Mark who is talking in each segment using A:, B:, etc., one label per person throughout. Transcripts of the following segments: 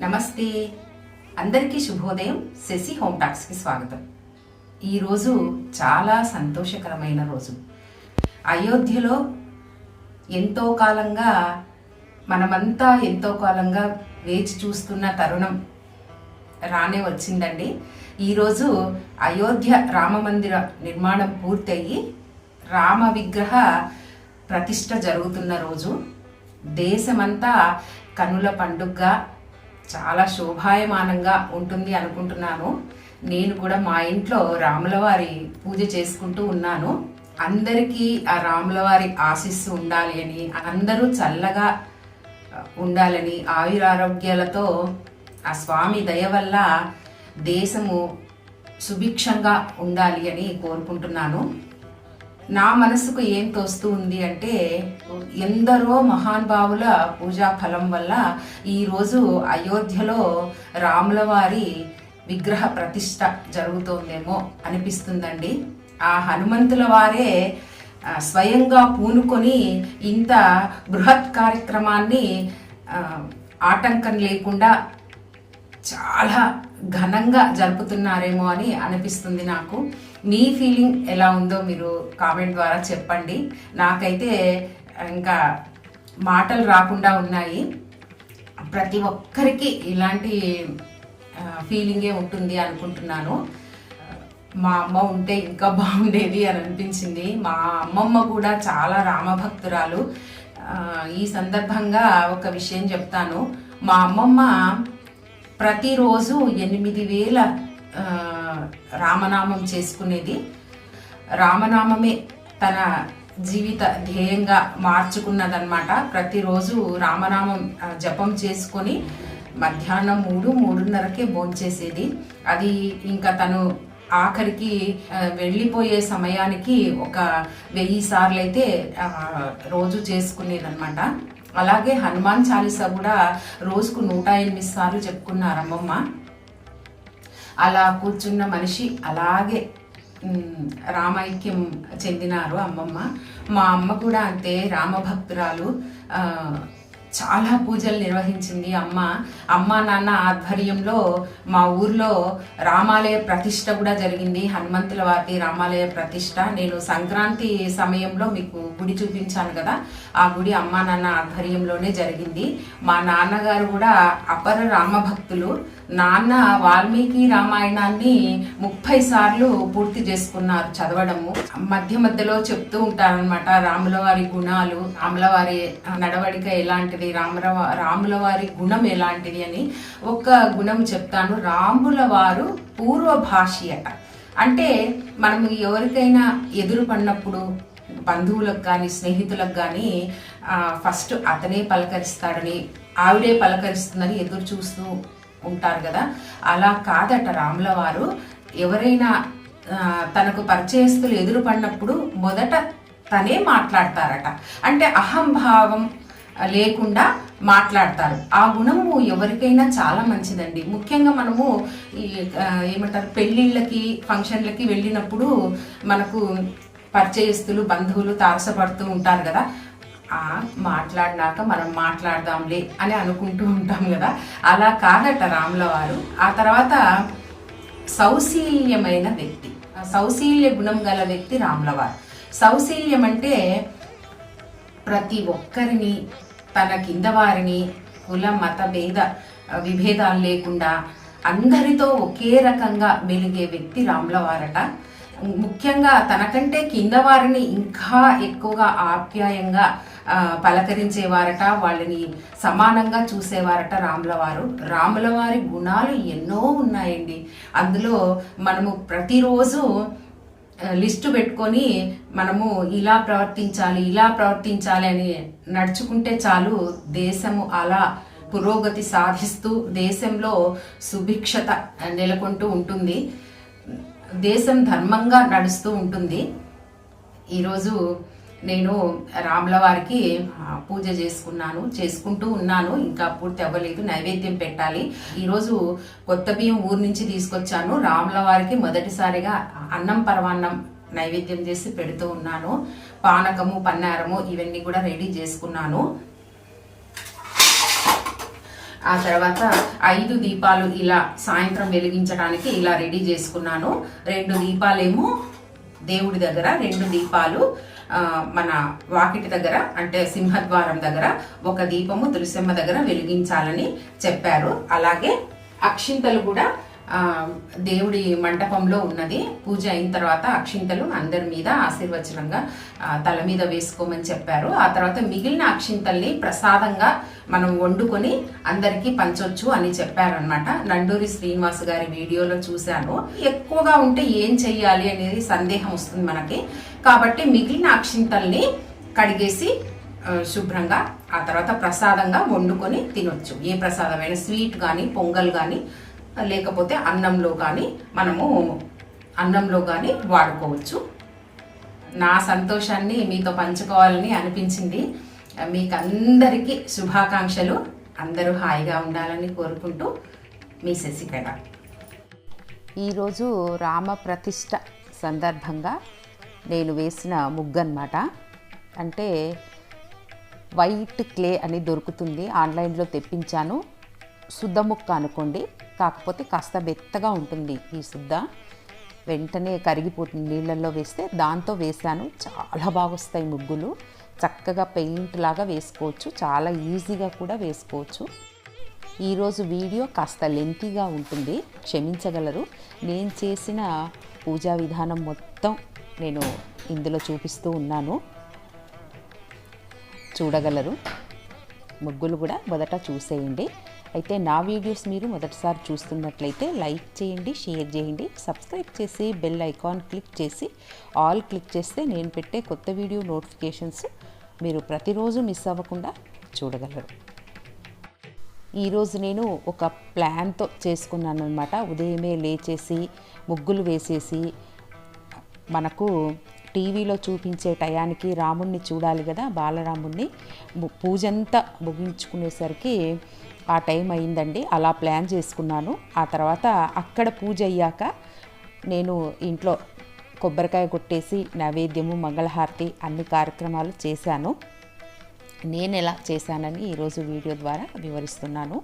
A: నమస్తే. అందరికీ శుభోదయం. శశి హోమ్ టాక్స్కి స్వాగతం. ఈరోజు చాలా సంతోషకరమైన రోజు. అయోధ్యలో ఎంతో కాలంగా మనమంతా ఎంతో కాలంగా వేచి చూస్తున్న తరుణం రానే వచ్చిందండి. ఈరోజు అయోధ్య రామ మందిర నిర్మాణం పూర్తయి రామ విగ్రహ ప్రతిష్ట జరుగుతున్న రోజు దేశమంతా కనుల పండుగగా చాలా శోభాయమానంగా ఉంటుంది అనుకుంటున్నాను. నేను కూడా మా ఇంట్లో రాములవారి పూజ చేసుకుంటూ ఉన్నాను. అందరికీ ఆ రాములవారి ఆశీస్సు ఉండాలి అని అందరూ చల్లగా ఉండాలని ఆయురారోగ్యాలతో ఆ స్వామి దయ వల్ల దేశము సుభిక్షంగా ఉండాలి అని కోరుకుంటున్నాను. నా మనసుకు ఏం తోస్తూ ఉంది అంటే ఎందరో మహానుభావుల పూజా ఫలం వల్ల ఈరోజు అయోధ్యలో రాముల వారి విగ్రహ ప్రతిష్ట జరుగుతోందేమో అనిపిస్తుందండి. ఆ హనుమంతుల వారే స్వయంగా పూనుకొని ఇంత బృహత్ కార్యక్రమాన్ని ఆటంకం లేకుండా చాలా ఘనంగా జరుపుతున్నారేమో అని అనిపిస్తుంది నాకు. మీ ఫీలింగ్ ఎలా ఉందో మీరు కామెంట్ ద్వారా చెప్పండి. నాకైతే ఇంకా మాటలు రాకుండా ఉన్నాయి. ప్రతి ఒక్కరికి ఇలాంటి ఫీలింగే ఉంటుంది అనుకుంటున్నాను. మా అమ్మ ఉంటే ఇంకా బాగుండేది అని అనిపించింది. మా అమ్మమ్మ కూడా చాలా రామభక్తురాలు. ఈ సందర్భంగా ఒక విషయం చెప్తాను. మా అమ్మమ్మ ప్రతిరోజు ఎనిమిది వేల రామనామం చేసుకునేది. రామనామమే తన జీవిత ధ్యేయంగా మార్చుకున్నదనమాట ప్రతిరోజు రామనామం జపం చేసుకొని మధ్యాహ్నం మూడు మూడున్నరకే భోంచేసేది. అది ఇంకా తను ఆఖరికి వెళ్ళిపోయే సమయానికి ఒక వెయ్యి సార్లు అయితే రోజు చేసుకునేదనమాట అలాగే హనుమాన్ చాలీసా కూడా రోజుకు నూట ఎనిమిది సార్లు చెప్పుకున్నారు అమ్మమ్మ అలా కూర్చున్న మనిషి అలాగే రామైక్యం చెందినారు అమ్మమ్మ. మా అమ్మ కూడా అంతే రామభక్తురాలు. చాలా పూజలు నిర్వహించింది అమ్మ. అమ్మ నాన్న ఆధ్వర్యంలో మా ఊర్లో రామాలయ ప్రతిష్ట కూడా జరిగింది. హనుమంతుల వారి రామాలయ ప్రతిష్ట. నేను సంక్రాంతి సమయంలో మీకు గుడి చూపించాను కదా ఆ గుడి అమ్మ నాన్న ఆధ్వర్యంలోనే జరిగింది. మా నాన్నగారు కూడా అపర రామభక్తులు. నాన్న వాల్మీకి రామాయణాన్ని ముప్పై సార్లు పూర్తి చేసుకున్నారు చదవడము. మధ్య మధ్యలో చెప్తూ ఉంటారనమాట రాముల వారి గుణాలు రాముల వారి నడవడిక ఎలాంటిది రాముల రాముల వారి గుణం ఎలాంటిది అని ఒక గుణం చెప్తాను. రాముల వారు పూర్వభాషి అట. అంటే మనం ఎవరికైనా ఎదురు పడినప్పుడు బంధువులకు కానీ స్నేహితులకు కానీ ఫస్ట్ అతనే పలకరిస్తాడని ఆవిడే పలకరిస్తుందని ఎదురు చూస్తూ ఉంటారు కదా? అలా కాదట రాముల వారు ఎవరైనా తనకు పరిచయస్తులు ఎదురు పడినప్పుడు మొదట తనే మాట్లాడతారట. అంటే అహంభావం లేకుండా మాట్లాడతారు. ఆ గుణము ఎవరికైనా చాలా మంచిదండి. ముఖ్యంగా మనము ఈ ఏమంటారు పెళ్ళిళ్ళకి ఫంక్షన్లకి వెళ్ళినప్పుడు మనకు పరిచయస్తులు బంధువులు తారసపడుతూ ఉంటారు కదా? మాట్లాడినాక మనం మాట్లాడదాంలే అని అనుకుంటూ ఉంటాం కదా. అలా కాదట రాముల వారు. ఆ తర్వాత సౌశీల్యమైన వ్యక్తి. సౌశీల్య గుణం గల వ్యక్తి రాముల వారు. సౌశీల్యం అంటే ప్రతి ఒక్కరిని తన కింద వారిని కుల మత భేద విభేదాలు లేకుండా అందరితో ఒకే రకంగా మెలిగే వ్యక్తి రాముల వారట. ముఖ్యంగా తనకంటే కింద వారిని ఇంకా ఎక్కువగా ఆప్యాయంగా పలకరించేవారట వాళ్ళని సమానంగా చూసేవారట రాముల వారు రాముల వారి గుణాలు ఎన్నో ఉన్నాయండి. అందులో మనము ప్రతిరోజు లిస్టు పెట్టుకొని మనము ఇలా ప్రవర్తించాలి ఇలా ప్రవర్తించాలి అని నడుచుకుంటే చాలు దేశము అలా పురోగతి సాధిస్తూ దేశంలో సుభిక్షత నెలకొంటూ ఉంటుంది. దేశం ధర్మంగా నడుస్తూ ఉంటుంది. ఈరోజు నేను రాముల వారికి పూజ చేసుకున్నాను చేసుకుంటూ ఉన్నాను. ఇంకా పూర్తి అవ్వలేదు నైవేద్యం పెట్టాలి. ఈరోజు కొత్త బియ్యం ఊరు నుంచి తీసుకొచ్చాను. రాముల వారికి మొదటిసారిగా అన్నం పరమాన్నం నైవేద్యం చేసి పెడుతూ ఉన్నాను. పానకము పన్నారము ఇవన్నీ కూడా రెడీ చేసుకున్నాను. ఆ తర్వాత ఐదు దీపాలు ఇలా సాయంత్రం వెలిగించడానికి ఇలా రెడీ చేసుకున్నాను. రెండు దీపాలేమో దేవుడి దగ్గర రెండు దీపాలు. మన వాకిటి దగ్గర అంటే సింహద్వారం దగ్గర ఒక దీపము దృశ్యమ్మ దగ్గర వెలిగించాలని చెప్పారు. అలాగే అక్షింతలు కూడా దేవుడి మంటపంలో ఉన్నది. పూజ అయిన తర్వాత అక్షింతలు అందరి మీద ఆశీర్వచనంగా తల మీద వేసుకోమని చెప్పారు. ఆ తర్వాత మిగిలిన అక్షింతల్ని ప్రసాదంగా మనం వండుకొని అందరికీ పంచొచ్చు అని చెప్పారనమాట నండూరి శ్రీనివాస్ గారి వీడియోలో చూశాను. ఎక్కువగా ఉంటే ఏం చెయ్యాలి అనేది సందేహం వస్తుంది మనకి. కాబట్టి మిగిలిన అక్షింతల్ని కడిగేసి శుభ్రంగా ఆ తర్వాత ప్రసాదంగా వండుకొని తినొచ్చు. ఏ ప్రసాదమైన స్వీట్ కానీ పొంగల్ కానీ లేకపోతే అన్నంలో కానీ మనము అన్నంలో కానీ వాడుకోవచ్చు. నా సంతోషాన్ని మీతో పంచుకోవాలని అనిపించింది. మీకు అందరికీ శుభాకాంక్షలు. అందరూ హాయిగా ఉండాలని కోరుకుంటూ మీ శశికళ.
B: ఈరోజు రామ ప్రతిష్ట సందర్భంగా నేను వేసిన ముగ్గు అనమాట అంటే వైట్ క్లే అని దొరుకుతుంది. ఆన్లైన్లో తెప్పించాను. శుద్ధ ముక్క అనుకోండి. కాకపోతే కాస్త మెత్తగా ఉంటుంది ఈ శుద్ధ. వెంటనే కరిగిపోతుంది. నీళ్ళల్లో వేస్తే దాంతో వేసాను చాలా బాగా వస్తాయి ముగ్గులు. చక్కగా పెయింట్ లాగా వేసుకోవచ్చు. చాలా ఈజీగా కూడా వేసుకోవచ్చు. ఈరోజు వీడియో కాస్త లెంతీగా ఉంటుంది. క్షమించగలరు. నేను చేసిన పూజా విధానం మొత్తం నేను ఇందులో చూపిస్తూ ఉన్నాను. చూడగలరు. ముగ్గులు కూడా మొదట చూసేయండి. అయితే నా వీడియోస్ మీరు మొదటిసారి చూస్తున్నట్లయితే లైక్ చేయండి షేర్ చేయండి సబ్స్క్రైబ్ చేసి బెల్ ఐకాన్ క్లిక్ చేసి ఆల్ క్లిక్ చేస్తే నేను పెట్టే కొత్త వీడియో నోటిఫికేషన్స్ మీరు ప్రతిరోజు మిస్ అవ్వకుండా చూడగలరు. ఈరోజు నేను ఒక ప్లాన్తో చేసుకున్నాను అనమాట ఉదయమే లేచేసి ముగ్గులు వేసేసి మనకు టీవీలో చూపించే టయానికి రాముణ్ణి చూడాలి కదా బాలరాముణ్ణి. పూజంతా ముగించుకునేసరికి ఆ టైం అయిందండి. అలా ప్లాన్ చేసుకున్నాను. ఆ తర్వాత అక్కడ పూజ అయ్యాక నేను ఇంట్లో కొబ్బరికాయ కొట్టేసి నైవేద్యము మంగళహారతి అన్ని కార్యక్రమాలు చేశాను. నేను ఎలా చేశానని ఈరోజు వీడియో ద్వారా వివరిస్తున్నాను.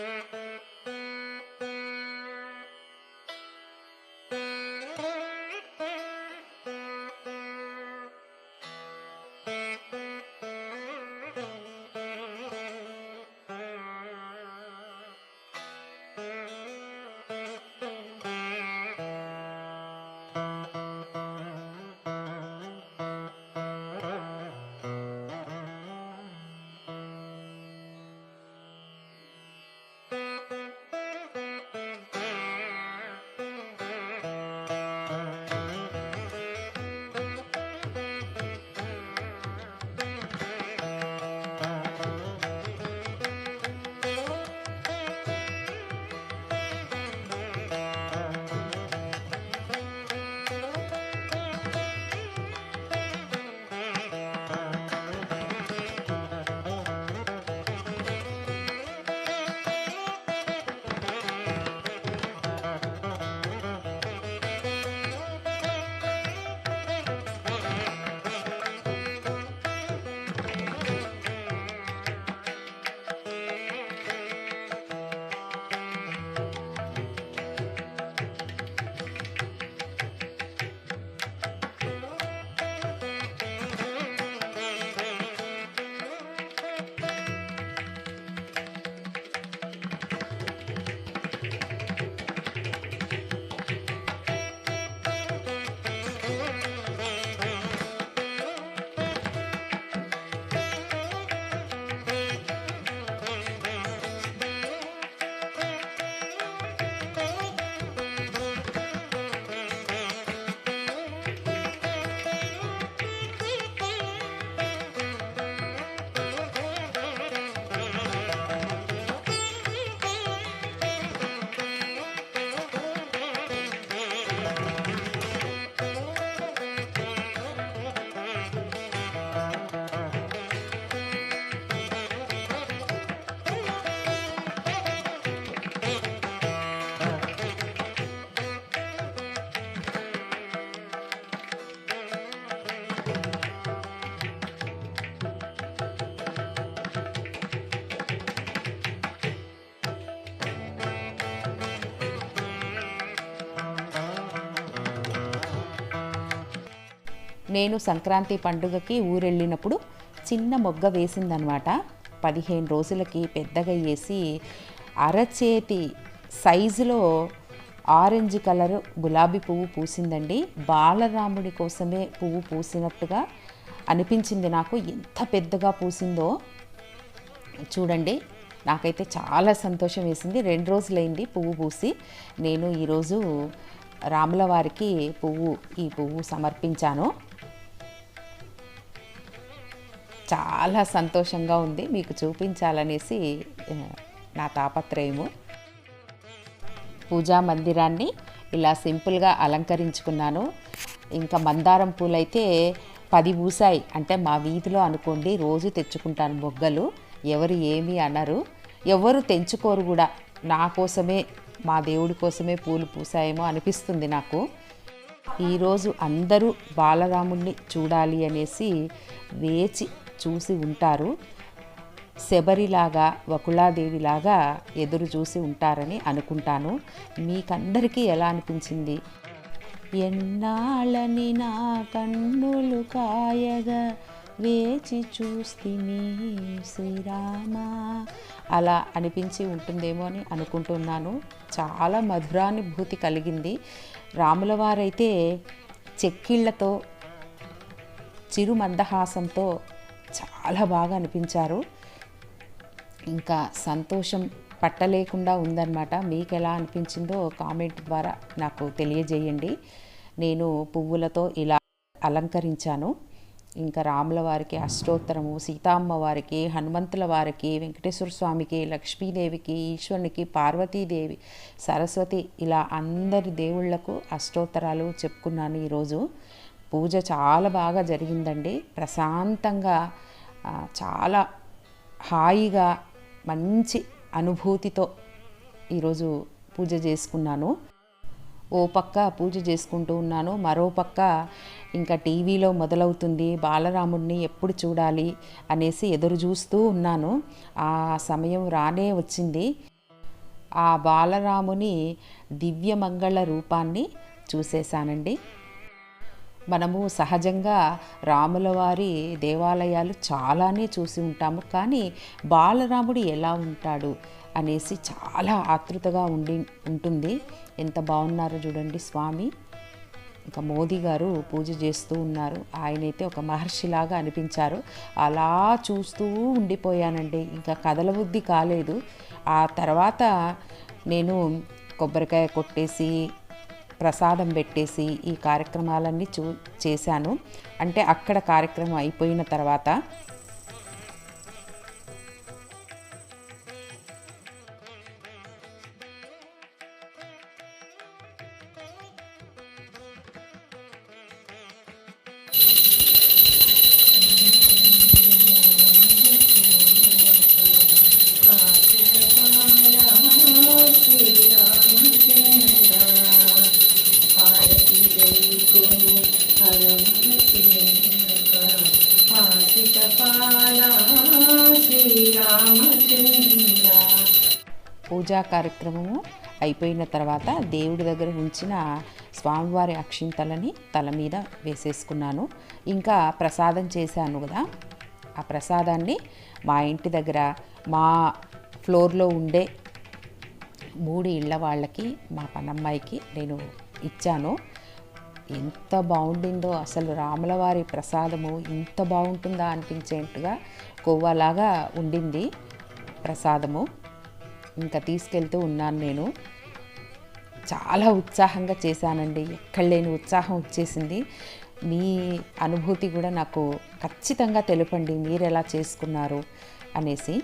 B: Mm-hmm. నేను సంక్రాంతి పండుగకి ఊరెళ్ళినప్పుడు చిన్న మొగ్గ వేసిందనమాట. పదిహేను రోజులకి పెద్దగా వేసి అరచేతి సైజులో ఆరెంజ్ కలర్ గులాబీ పువ్వు పూసిందండి. బాలరాముడి కోసమే పువ్వు పూసినట్టుగా అనిపించింది నాకు. ఎంత పెద్దగా పూసిందో చూడండి. నాకైతే చాలా సంతోషం వేసింది. రెండు రోజులైంది పువ్వు పూసి. నేను ఈరోజు రాముల వారికి పువ్వు ఈ పువ్వు సమర్పించాను. చాలా సంతోషంగా ఉంది. మీకు చూపించాలనేసి నా తాపత్రయము. పూజా మందిరాన్ని ఇలా సింపుల్గా అలంకరించుకున్నాను. ఇంకా మందారం పూలైతే పది పూసాయి. అంటే మా వీధిలో అనుకోండి రోజు తెచ్చుకుంటాను బొగ్గలు. ఎవరు ఏమీ అనరు. ఎవరు తెంచుకోరు కూడా. నా కోసమే మా దేవుడి కోసమే పూలు పూసాయేమో అనిపిస్తుంది నాకు. ఈరోజు అందరూ బాలరాముణ్ణి చూడాలి అనేసి వేచి చూసి ఉంటారు. శబరిలాగా వకుళాదేవిలాగా ఎదురు చూసి ఉంటారని అనుకుంటాను. మీకందరికీ ఎలా అనిపించింది? ఎన్నాళ్ళని నా కన్నులు కాయగా వేచి చూస్తిని శ్రీరామ. అలా అనిపించి ఉంటుందేమో అని అనుకుంటున్నాను. చాలా మధురానుభూతి కలిగింది. రాముల వారైతే చెక్కిళ్ళతో చిరు మందహాసంతో చాలా బాగా అనిపించారు. ఇంకా సంతోషం పట్టలేకుండా ఉందన్నమాట. మీకు ఎలా అనిపించిందో కామెంట్ ద్వారా నాకు తెలియజేయండి. నేను పువ్వులతో ఇలా అలంకరించాను. ఇంకా రాముల వారికి అష్టోత్తరము సీతామ్మ వారికి హనుమంతుల వారికి వెంకటేశ్వర స్వామికి లక్ష్మీదేవికి ఈశ్వరునికి పార్వతీదేవి సరస్వతి ఇలా అందరి దేవుళ్ళకు అష్టోత్తరాలు చెప్పుకున్నాను ఈరోజు. పూజ చాలా బాగా జరిగిందండి. ప్రశాంతంగా చాలా హాయిగా మంచి అనుభూతితో ఈరోజు పూజ చేసుకున్నాను. ఓ పక్క పూజ చేసుకుంటూ ఉన్నాను. మరో పక్క ఇంకా టీవీలో మొదలవుతుంది. బాలరాముడిని ఎప్పుడు చూడాలి అనేసి ఎదురు చూస్తూ ఉన్నాను. ఆ సమయం రానే వచ్చింది. ఆ బాలరాముని దివ్యమంగళ రూపాన్ని చూసేశానండి. మనము సహజంగా రాముల వారి దేవాలయాలు చాలానే చూసి ఉంటాము. కానీ బాలరాముడు ఎలా ఉంటాడు అనేసి చాలా ఆతృతగా ఉండి ఉంటుంది. ఎంత బాగున్నారో చూడండి స్వామి. ఇంకా మోదీ గారు పూజ చేస్తూ ఉన్నారు. ఆయనైతే ఒక మహర్షిలాగా అనిపించారు. అలా చూస్తూ ఉండిపోయానండి. ఇంకా కదలబుద్ధి కాలేదు. ఆ తర్వాత నేను కొబ్బరికాయ కొట్టేసి ప్రసాదం పెట్టేసి ఈ కార్యక్రమాలన్నీ చూ చేశాను. అంటే అక్కడ కార్యక్రమం అయిపోయిన తర్వాత కార్యక్రమము అయిపోయిన తర్వాత దేవుడి దగ్గర ఉంచిన స్వామివారి అక్షింతలని తల మీద వేసేసుకున్నాను. ఇంకా ప్రసాదం చేశాను కదా. ఆ ప్రసాదాన్ని మా ఇంటి దగ్గర మా ఫ్లోర్లో ఉండే మూడు ఇళ్ళ వాళ్ళకి మా పనమ్మాయికి నేను ఇచ్చాను. ఎంత బాగుండిందో అసలు రాములవారి ప్రసాదము ఇంత బాగుంటుందా అనిపించేట్టుగా కొవ్వలాగా ఉండింది ప్రసాదము. ఇంకా తీసుకెళ్తూ ఉన్నాను నేను. చాలా ఉత్సాహంగా చేశానండి. ఎక్కడ లేని ఉత్సాహం వచ్చేసింది. మీ అనుభూతి కూడా నాకు ఖచ్చితంగా తెలుపండి. మీరు ఎలా చేసుకున్నారు అనేసి.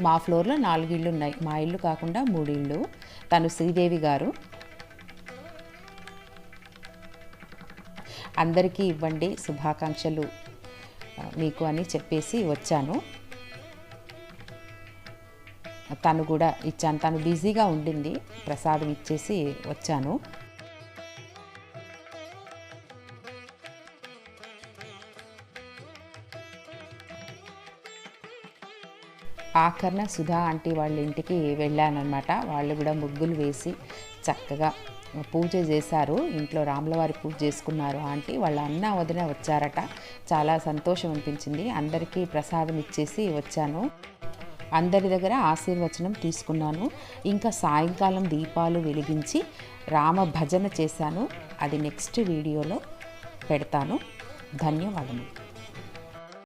B: మా ఫ్లోర్లో నాలుగు ఇళ్ళు ఉన్నాయి. మా ఇల్లు కాకుండా మూడు ఇళ్ళు. తను శ్రీదేవి గారు. అందరికీ ఇవ్వండి. శుభాకాంక్షలు మీకు అని చెప్పేసి వచ్చాను. తను కూడా ఇచ్చాను. తను బిజీగా ఉండింది. ప్రసాదం ఇచ్చేసి వచ్చాను. ఆఖరణ సుధా ఆంటీ వాళ్ళ ఇంటికి వెళ్ళానమాట వాళ్ళు కూడా ముగ్గులు వేసి చక్కగా పూజ చేశారు. ఇంట్లో రాములవారి పూజ చేసుకున్నారు ఆంటీ. వాళ్ళ అన్న వదిన వచ్చారట. చాలా సంతోషం అనిపించింది. అందరికీ ప్రసాదం ఇచ్చేసి వచ్చాను. అందరి దగ్గర ఆశీర్వచనం తీసుకున్నాను. ఇంకా సాయంకాలం దీపాలు వెలిగించి రామ భజన చేశాను. అది నెక్స్ట్ వీడియోలో పెడతాను. ధన్యవాదములు.